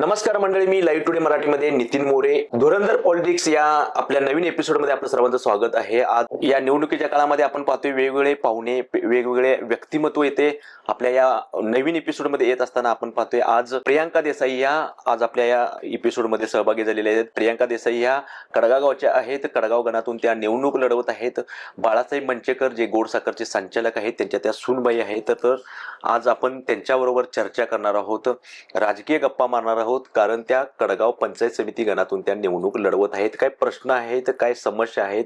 नमस्कार मंडळी मी live today मराठीमध्ये नितीन मोरे. धुरंधर पॉलिटिक्स या आपल्या नवीन एपिसोडमध्ये आपलं सर्वांचं स्वागत आहे. आज या निवडणुकीच्या काळामध्ये आपण पाहतोय वेगवेगळे पाहुणे वेगवेगळे व्यक्तिमत्व येते. आपल्या या नवीन एपिसोडमध्ये येत असताना आपण पाहतोय आज प्रियांका देसाई या. आज आपल्या या एपिसोडमध्ये सहभागी झालेल्या आहेत. प्रियांका देसाई ह्या कडगागावच्या आहेत. कडगाव गणातून त्या निवडणूक लढवत आहेत. बाळासाहेब मंचेकर जे गोडसाखरचे संचालक आहेत त्यांच्या त्या सूनबाई आहेत. तर आज आपण त्यांच्याबरोबर चर्चा करणार आहोत. राजकीय गप्पा मारणार आहोत. कारण त्या कडगाव पंचायत समिती गणातून त्या निवडणूक लढवत आहेत. काय प्रश्न आहेत काय समस्या आहेत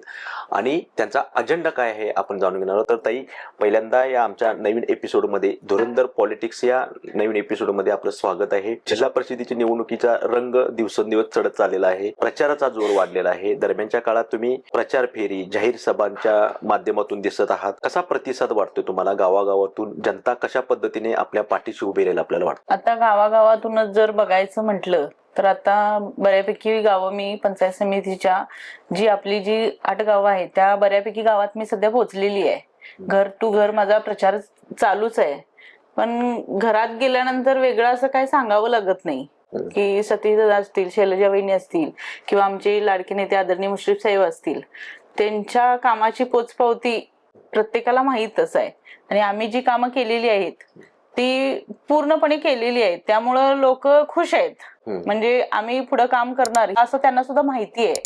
आणि त्यांचा अजेंडा काय आहे आपण जाणून घेणार आहोत. तर ताई पहिल्यांदा या आमच्या नवीन एपिसोडमध्ये धुरंधर पॉलिटिक्स या नवीन एपिसोडमध्ये आपलं स्वागत आहे. जिल्हा परिषदेच्या निवडणुकीचा रंग दिवसेंदिवस चढत चाललेला आहे. प्रचाराचा जोर वाढलेला आहे. दरम्यानच्या काळात तुम्ही प्रचार फेरी जाहीर सभांच्या माध्यमातून दिसत आहात. कसा प्रतिसाद वाटतोय तुम्हाला? गावागावातून जनता कशा पद्धतीने आपल्या पाठीशी उभी राहील आपल्याला वाटतं? आता गावागावातूनच जर बघायचं म्हटलं तर आता बऱ्यापैकी गावं मी पंचायत समितीच्या जी आपली जी आठ गावं आहेत त्या बऱ्यापैकी गावात मी सध्या पोहोचलेली आहे. घर टू घर माझा प्रचार चालूच आहे. पण घरात गेल्यानंतर वेगळं असं काही सांगावं लागत नाही. की सतीश दादा असतील शैलजा वहिनी असतील किंवा आमचे लाडके नेते आदरणीय मुश्रीफ साहेब असतील त्यांच्या कामाची पोचपावती प्रत्येकाला माहीतच आहे. आणि आम्ही जी कामं केलेली आहेत ती पूर्णपणे केलेली आहेत त्यामुळं लोक खुश आहेत. म्हणजे आम्ही पुढे काम करणार. असं त्यांना सुद्धा माहिती आहे.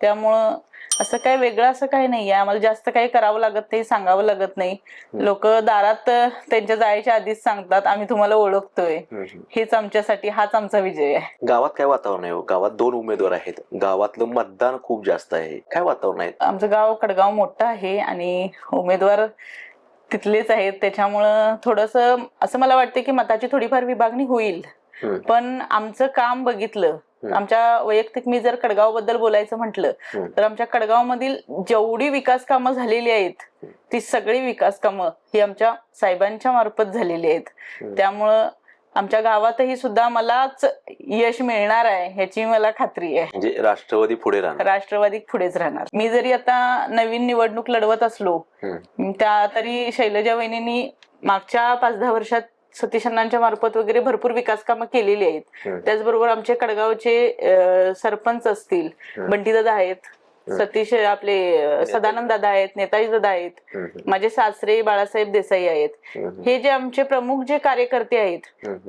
त्यामुळं असं काय वेगळं असं काही नाहीये. आम्हाला जास्त काही करावं लागत नाही सांगावं लागत नाही. लोक दारात त्यांच्या जायच्या आधीच सांगतात आम्ही तुम्हाला ओळखतोय. हेच आमच्यासाठी हाच आमचा विजय आहे. गावात काय वातावरण आहे हो? गावात दोन उमेदवार आहेत. गावातलं मतदान खूप जास्त आहे. काय वातावरण आहे? आमचं गाव कडगाव मोठं आहे आणि उमेदवार तिथलेच आहेत त्याच्यामुळं थोडस असं मला वाटतं की मताची थोडीफार विभागणी होईल. पण आमचं काम बघितलं आमच्या वैयक्तिक मी जर कडगावबद्दल बोलायचं म्हटलं. तर आमच्या कडगाव मधील जेवढी विकास कामं झालेली आहेत ती सगळी विकास कामं ही आमच्या साहेबांच्या मार्फत झालेली आहेत. त्यामुळं आमच्या गावातही सुद्धा मलाच यश मिळणार आहे ह्याची मला खात्री आहे म्हणजे राष्ट्रवादी पुढे राहणार राष्ट्रवादी पुढेच राहणार मी जरी आता नवीन निवडणूक लढवत असलो. त्या तरी शैलजा वहिनींनी मागच्या पाच दहा वर्षात सतीश अण्णांच्या मार्फत वगैरे भरपूर विकास कामं केलेली आहेत. त्याचबरोबर आमचे कडगावचे सरपंच असतील. बंटीदादा आहेत सतीश आपले सदानंद दादा आहेत नेताजी दादा आहेत. माझे सासरे बाळासाहेब देसाई आहेत. हे जे आमचे प्रमुख जे कार्यकर्ते आहेत.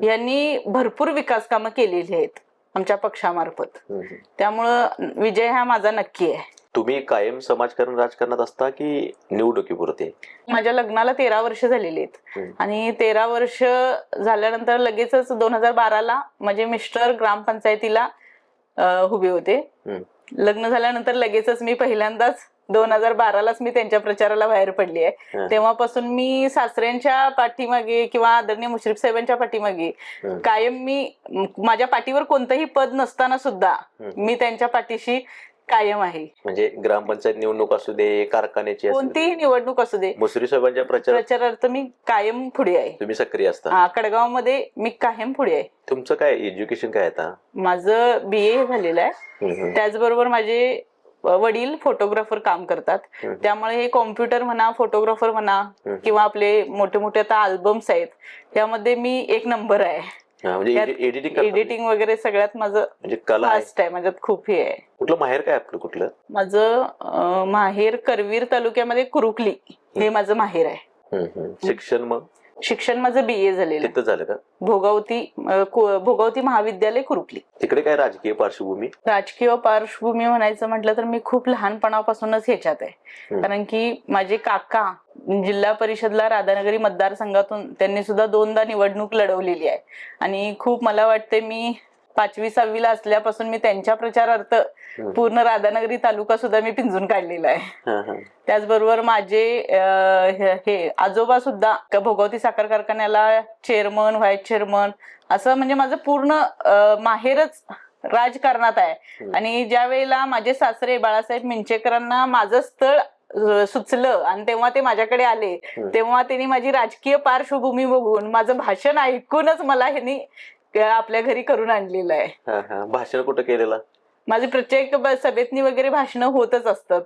यांनी भरपूर विकास कामं केलेली आहेत आमच्या पक्षामार्फत. त्यामुळं विजय हा माझा नक्की आहे तुम्ही कायम समाजकारण राजकारणात असता की निवडणुकीपुरते माझ्या लग्नाला तेरा वर्ष झालेली आहेत. आणि तेरा वर्ष झाल्यानंतर लगेचच दोन हजार बाराला माझे मिस्टर ग्रामपंचायतीला उभे होते. लग्न झाल्यानंतर लगेचच मी पहिल्यांदाच दोन हजार बारालाच मी त्यांच्या प्रचाराला बाहेर पडली आहे. तेव्हापासून मी सासऱ्यांच्या पाठीमागे किंवा आदरणीय मुश्रीफ साहेबांच्या पाठीमागे. कायम मी माझ्या पाठीवर कोणतंही पद नसताना सुद्धा. मी त्यांच्या पाठीशी कायम आहे. म्हणजे ग्रामपंचायत निवडणूक असू दे कारखान्याची असू दे. कोणतीही निवडणूक असू दे. मुसरी साहेबांच्या प्रचारात प्रचारार्थ मी कायम पुढे आहे. तुम्ही सक्रिय असता. हा कडगावमध्ये मी कायम पुढे आहे. तुमचं काय एज्युकेशन काय आता? माझं बी ए झालेलं आहे. हम्म. त्याचबरोबर माझे वडील फोटोग्राफर काम करतात. हम्म. त्यामुळे हे कॉम्प्युटर म्हणा फोटोग्राफर म्हणा हम्म. किंवा आपले मोठे मोठे आता अल्बम्स आहेत त्यामध्ये मी एक नंबर आहे. एडिटिंग एडिटिंग वगैरे सगळ्यात माझं म्हणजे कला फास्ट आहे माझ्यात खूप हे आहे. कुठलं माहेर काय आपलं कुठलं? माझं माहेर करवीर तालुक्यामध्ये कुरुकली हे माझं माहेर आहे. शिक्षण मग? शिक्षण माझं बी ए झालेलं. आहे. तिथं झालं का? भोगावती अं, कु- भोगावती महाविद्यालय कुरुकली तिकडे काय राजकीय पार्श्वभूमी? राजकीय पार्श्वभूमी म्हणायचं म्हटलं तर मी खूप लहानपणापासूनच ह्याच्यात आहे. हम्म. कारण की माझे काका जिल्हा परिषदला राधानगरी मतदारसंघातून त्यांनी सुद्धा दोनदा निवडणूक लढवलेली आहे. आणि खूप मला वाटते मी पाचवी सहावीला असल्यापासून मी त्यांच्या प्रचारार्थ. पूर्ण राधानगरी तालुका सुद्धा मी पिंजून काढलेला आहे. त्याचबरोबर माझे हे- आजोबा सुद्धा भोगावती साखर कारखान्याला चेअरमन व्हाईस चेअरमन असं म्हणजे माझं पूर्ण माहेरच राजकारणात आहे. आणि ज्या वेळेला माझे सासरे बाळासाहेब मिंचेकरांना माझं स्थळ सुचलं आणि तेव्हा ते माझ्याकडे आले. तेव्हा त्यांनी माझी राजकीय पार्श्वभूमी बघून माझं भाषण ऐकूनच मला ह्यांनी आपल्या घरी करून आणलेलं आहे. हा. भाषण कुठं केलेलं? माझे प्रत्येक सभेतनी वगैरे भाषणं होतच असतात.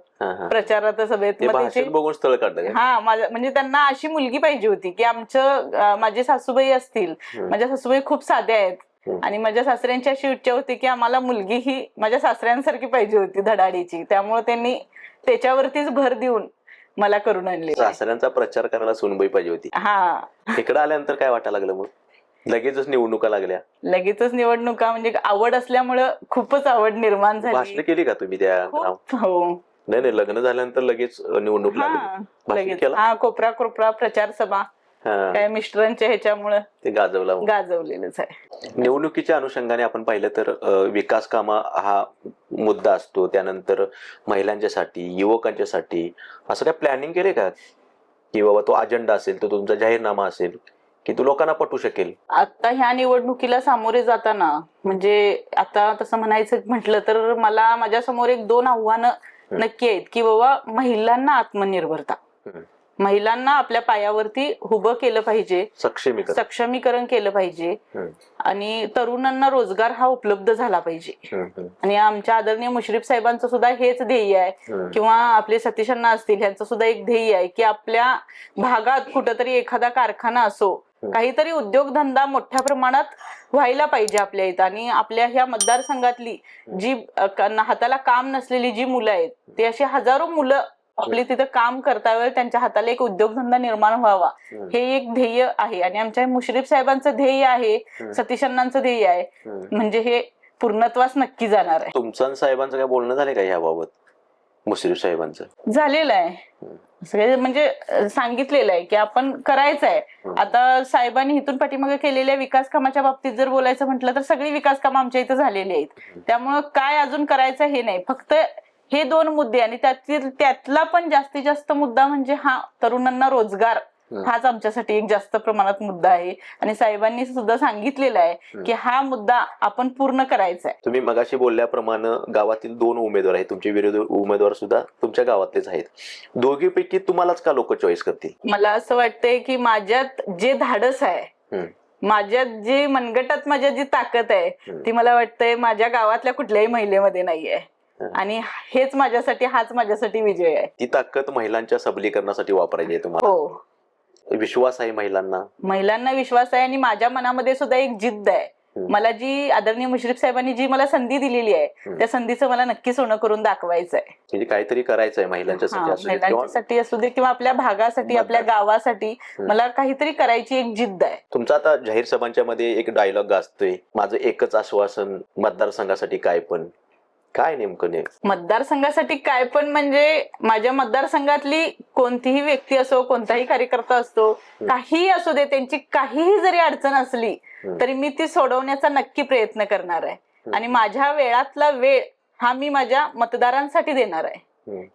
प्रचारात सभेत बघून स्थळ काढलं हा माझ्या म्हणजे त्यांना अशी मुलगी पाहिजे होती की आमचं माझे सासूबाई असतील. माझ्या सासूबाई खूप साध्या आहेत. आणि माझ्या सासऱ्यांची अशी इच्छा होती की आम्हाला मुलगी ही माझ्या सासऱ्यांसारखी पाहिजे होती धडाडीची. त्यामुळे त्यांनी त्याच्यावरतीच भर देऊन मला करून आणले सासऱ्यांचा प्रचार करायला सुनबाई पाहिजे होती. हा. इकडे आल्यानंतर काय वाटायला लागलं मग? लगेचच निवडणुका लागल्या. लगेचच निवडणुका म्हणजे आवड असल्यामुळं खूपच आवड निर्माण भाषण झाली केली का तुम्ही त्या ग्राम- खूप हो. नाही नाही लग्न झाल्यानंतर लगेच निवडणूक हा लागली. भाषण लगेच. केलं? हा कोपरा कोपरा प्रचार सभा. हा. काय मिस्टरांच्या ह्याच्यामुळं ते गाजवला. मग. गाजवलेलंच आहे. निवडणुकीच्या अनुषंगाने आपण पाहिलं तर अ, विकास कामा हा मुद्दा असतो. त्यानंतर महिलांच्यासाठी युवकांच्यासाठी. असं काय प्लॅनिंग केले का? की बाबा तो अजेंडा असेल तो तुमचा जाहीरनामा असेल. की तो लोकांना पटू शकेल. आता ह्या निवडणुकीला सामोरे जाताना म्हणजे आता तसं म्हणायचं म्हटलं तर मला माझ्यासमोर एक दोन आव्हानं नक्की आहेत की बाबा महिलांना आत्मनिर्भरता. महिलांना आपल्या पायावरती उभं केलं पाहिजे. सक्षमीकरण. सक्षमीकरण केलं पाहिजे. आणि तरुणांना रोजगार हा उपलब्ध झाला पाहिजे. आणि आमच्या आदरणीय मुश्रीफ साहेबांचं सुद्धा हेच ध्येय आहे. किंवा आपले सतीश अण्णा असतील यांचं सुद्धा एक ध्येय आहे की आपल्या भागात कुठंतरी एखादा कारखाना असो काहीतरी उद्योगधंदा मोठ्या प्रमाणात व्हायला पाहिजे आपल्या इथं. आणि आपल्या ह्या मतदारसंघातली जी हाताला काम नसलेली जी मुलं आहेत ते अशी हजारो मुलं आपली तिथं काम करता वेळ त्यांच्या हाताला एक उद्योगधंदा निर्माण व्हावा. हे. एक ध्येय आहे. आणि आमच्या मुश्रीफ साहेबांचं ध्येय आहे सतीश अण्णांचं ध्येय आहे. म्हणजे हे पूर्णत्वास नक्की जाणार आहे. तुमचं साहेबांचं काय बोलणं झालं का याबाबत मुश्रीफ साहेबांचं झालेलं आहे. सगळे म्हणजे सांगितलेलं आहे की आपण करायचं आहे. आता साहेबांनी इथून पाठीमागे केलेल्या विकास कामाच्या बाबतीत जर बोलायचं म्हटलं तर सगळी विकास कामं आमच्या इथं झालेली आहेत त्यामुळं काय अजून करायचं हे नाही फक्त हे दोन मुद्दे आणि त्यातील त्यातला पण जास्तीत जास्त मुद्दा म्हणजे हा तरुणांना रोजगार. हाच आमच्यासाठी एक जास्त प्रमाणात मुद्दा आहे. आणि साहेबांनी सुद्धा सांगितलेलं आहे की हा मुद्दा आपण पूर्ण करायचा आहे. तुम्ही मगाशी बोलल्याप्रमाणे गावातील दोन उमेदवार आहेत. तुमचे विरोधी उमेदवार सुद्धा तुमच्या गावातलेच आहेत. दोघीपैकी तुम्हालाच का लोक चॉईस करतील? मला असं वाटतंय की माझ्यात जे धाडस आहे. माझ्यात जी मनगटात माझ्या जी ताकद आहे. ती मला वाटतंय माझ्या गावातल्या कुठल्याही महिलेमध्ये नाहीये. आणि हेच माझ्यासाठी हाच माझ्यासाठी विजय आहे. ती ताकद महिलांच्या सबलीकरणासाठी वापरायची आहे तुम्हाला. हो. विश्वास आहे महिलांना? महिलांना विश्वास आहे आणि माझ्या मनामध्ये सुद्धा एक जिद्द आहे. मला जी आदरणीय मुश्रीफ साहेबांनी जी मला संधी दिलेली आहे. त्या संधीचं मला नक्की सोनं करून दाखवायचं आहे. म्हणजे काहीतरी करायचं आहे महिलांच्यासाठी असू दे किंवा महिलांच्यासाठी असू दे किंवा आपल्या भागासाठी आपल्या गावासाठी मला काहीतरी करायची एक जिद्द आहे. तुमचा आता जाहीर सभांच्या मध्ये एक डायलॉग गाजतोय माझं एकच आश्वासन मतदारसंघासाठी काय पण? काय नेमकं मतदारसंघासाठी काय पण म्हणजे माझ्या मतदारसंघातली कोणतीही व्यक्ती असो कोणताही कार्यकर्ता असतो काहीही असू दे त्यांची काहीही जरी अडचण असली. तरी मी ती सोडवण्याचा नक्की प्रयत्न करणार आहे. आणि माझ्या वेळातला वेळ हा मी माझ्या मतदारांसाठी देणार आहे.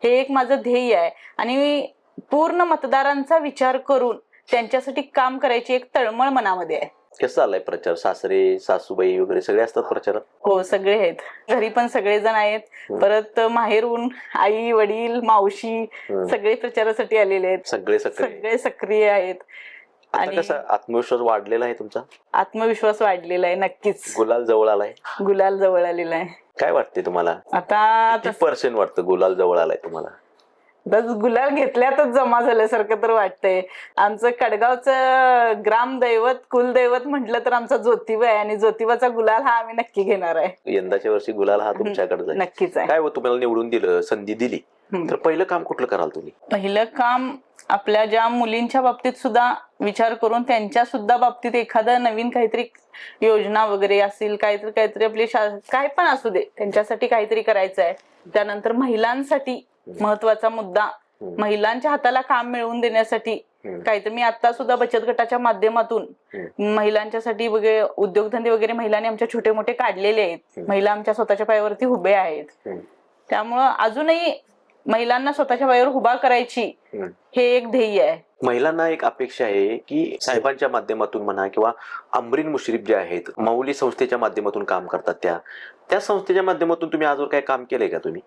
हे एक माझं ध्येय आहे. आणि पूर्ण मतदारांचा विचार करून त्यांच्यासाठी काम करायची एक तळमळ मनामध्ये आहे. कसं चाललाय प्रचार? सासरे सासूबाई वगैरे सगळे असतात प्रचारात? हो सगळे आहेत. घरी पण सगळेजण आहेत. हम्म. परत माहेरून आई वडील मावशी. सगळे प्रचारासाठी आलेले आहेत. सगळे सगळे सगळे सक्रिय आहेत. आणि- कसं आत्मविश्वास वाढलेला आहे तुमचा? आत्मविश्वास वाढलेला आहे नक्कीच. गुलाल जवळ आलाय? गुलाल जवळ आलेला आहे. काय वाटते तुम्हाला? आता पर्सेंट वाटतं गुलाल जवळ आलाय तुम्हाला? गुलाल घेतल्यातच जमा झाल्यासारखं तर वाटतंय. आमचं कडगावचं ग्रामदैवत कुलदैवत म्हटलं तर आमचा ज्योतिबा आहे आणि ज्योतिबाचा गुलाल हा आम्ही नक्की घेणार आहे. यंदाच्या वर्षी गुलाल हा तुमच्याकडे नक्कीच आहे. काय हो तुम्हाला निवडून दिलं संधी दिली. तर पहिलं काम कुठलं कराल तुम्ही? पहिलं काम आपल्या ज्या मुलींच्या बाबतीत सुद्धा विचार करून त्यांच्या सुद्धा बाबतीत एखादं नवीन काहीतरी योजना वगैरे असेल काहीतरी काहीतरी आपली काय पण असू दे त्यांच्यासाठी काहीतरी करायचं आहे त्यानंतर महिलांसाठी महत्त्वाचा मुद्दा. महिलांच्या हाताला काम मिळवून देण्यासाठी. काहीतरी मी आता सुद्धा बचत गटाच्या माध्यमातून महिलांच्यासाठी वगैरे उद्योगधंदे वगैरे महिलांनी आमच्या छोटे मोठे काढलेले आहेत. महिला आमच्या स्वतःच्या पायावरती उभे आहेत. त्यामुळं अजूनही महिलांना स्वतःच्या पायावर उभा करायची. हे एक ध्येय आहे महिलांना एक अपेक्षा आहे की साहेबांच्या माध्यमातून म्हणा किंवा अमरीन मुश्रीफ जे आहेत मौली संस्थेच्या माध्यमातून काम करतात त्या त्या संस्थेच्या माध्यमातून तुम्ही आजवर काय काम केलंय का तुम्ही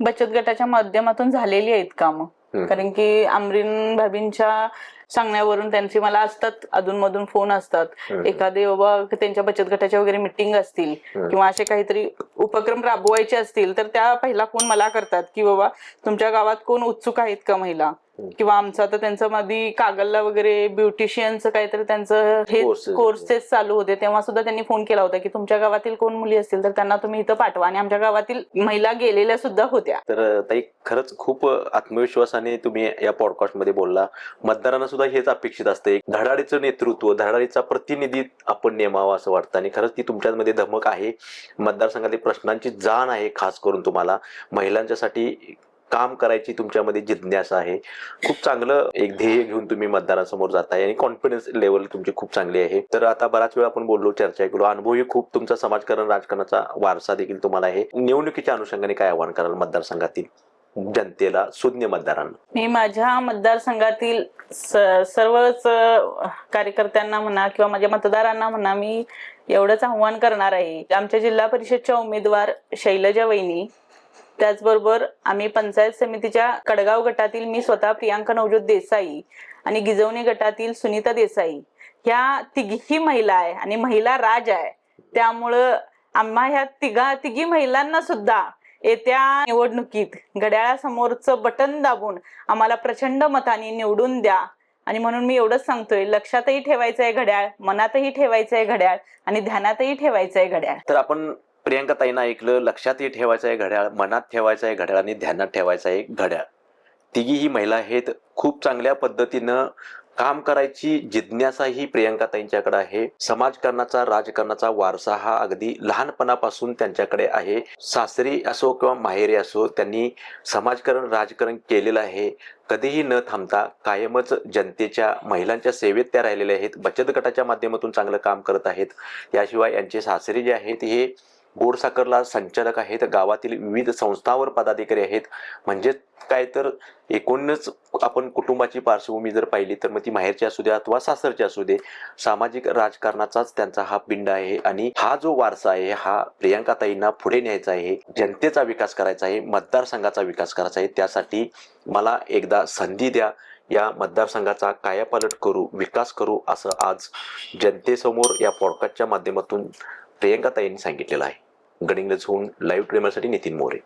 बचत गटाच्या माध्यमातून झालेली आहेत कामं. कारण की अमरीन भाभींच्या सांगण्यावरून त्यांचे मला असतात अधूनमधून फोन असतात. एखादे बाबा त्यांच्या बचत गटाच्या वगैरे मिटिंग असतील. किंवा असे काहीतरी उपक्रम राबवायचे असतील तर त्या पहिला फोन मला करतात की बाबा तुमच्या गावात कोण उत्सुक आहेत का महिला किंवा आमचं आता त्यांचं मध्ये कागलला वगैरे ब्युटिशियनचं काहीतरी त्यांचं हे Courses. कोर्सेस चालू होते. तेव्हा सुद्धा त्यांनी फोन केला होता की तुमच्या गावातील कोण मुली असतील तर त्यांना तुम्ही इथं पाठवा. आणि आमच्या गावातील महिला गेलेल्या सुद्धा होत्या. तर ताई खरंच खूप आत्मविश्वासाने तुम्ही या पॉडकास्टमध्ये बोलला. मतदारांना सुद्धा हेच अपेक्षित असते. धडाडीचं नेतृत्व धडाडीचा प्रतिनिधी आपण नेमावा असं वाटतं. आणि खरंच ती तुमच्यामध्ये धमक आहे. मतदारसंघातील प्रश्नांची जाण आहे खास करून तुम्हाला. महिलांच्यासाठी काम करायची तुमच्यामध्ये जिज्ञासा आहे. खूप चांगलं एक ध्येय घेऊन तुम्ही मतदारांसमोर जाताय आणि कॉन्फिडन्स लेवल तुमची खूप चांगली आहे. तर आता बराच वेळ आपण बोललो चर्चा केलो. अनुभवही खूप तुमचा समाजकारण राजकारणाचा वारसा देखील तुम्हाला आहे. निवडणुकीच्या अनुषंगाने काय आव्हान कराल मतदारसंघातील जनतेला शून्य मतदारांना? मी माझ्या मतदारसंघातील सर्वच कार्यकर्त्यांना म्हणा किंवा माझ्या मतदारांना म्हणा मी एवढंच आव्हान करणार आहे. आमच्या जिल्हा परिषदच्या उमेदवार शैलजा वैनी त्याचबरोबर आम्ही पंचायत समितीच्या कडगाव गटातील मी स्वतः प्रियांका नवजोत देसाई आणि गिजवणे गटातील सुनीता देसाई ह्या तिघीही महिला आहे आणि महिला राज आहे. त्यामुळं आम्हा ह्या तिघा तिघी महिलांना सुद्धा येत्या निवडणुकीत घड्याळासमोरचं बटन दाबून आम्हाला प्रचंड मताने निवडून द्या. आणि म्हणून मी एवढंच सांगतोय लक्षातही ठेवायचं आहे घड्याळ मनातही ठेवायचं आहे घड्याळ आणि ध्यानातही ठेवायचं आहे घड्याळ. तर आपण प्रियांका ताईंना ऐकलं लक्षातही ठेवायचं आहे घड्याळ मनात ठेवायचं आहे घड्याळ आणि ध्यानात ठेवायचं आहे घड्याळ. तिघी ही महिला आहेत खूप चांगल्या पद्धतीनं काम करायची जिज्ञासा ही प्रियांका ताईंच्याकडे आहे. समाजकारणाचा राजकारणाचा वारसा हा अगदी लहानपणापासून त्यांच्याकडे आहे. सासरी असो किंवा माहेरी असो त्यांनी समाजकारण राजकारण केलेलं आहे. कधीही न थांबता कायमच जनतेच्या महिलांच्या सेवेत त्या राहिलेल्या आहेत. बचत गटाच्या माध्यमातून चांगलं काम करत आहेत. याशिवाय यांचे सासरे जे आहेत हे गोडसाखरला संचालक आहेत. गावातील विविध संस्थांवर पदाधिकारी आहेत. म्हणजेच काय तर एकूणच आपण कुटुंबाची पार्श्वभूमी जर पाहिली तर मग ती माहेरची असू दे अथवा सासरची असू दे सामाजिक राजकारणाचाच त्यांचा हा पिंड आहे. आणि हा जो वारसा आहे हा प्रियांकाताईंना पुढे न्यायचा आहे जनतेचा विकास करायचा आहे मतदारसंघाचा विकास करायचा आहे. त्यासाठी मला एकदा संधी द्या. या मतदारसंघाचा कायापालट करू विकास करू असं आज जनतेसमोर या पॉडकास्टच्या माध्यमातून प्रियंकाताईंनी सांगितलेलं आहे. गडिंग्लजहून लाईव्ह ट्रेमरसाठी नितीन मोरे.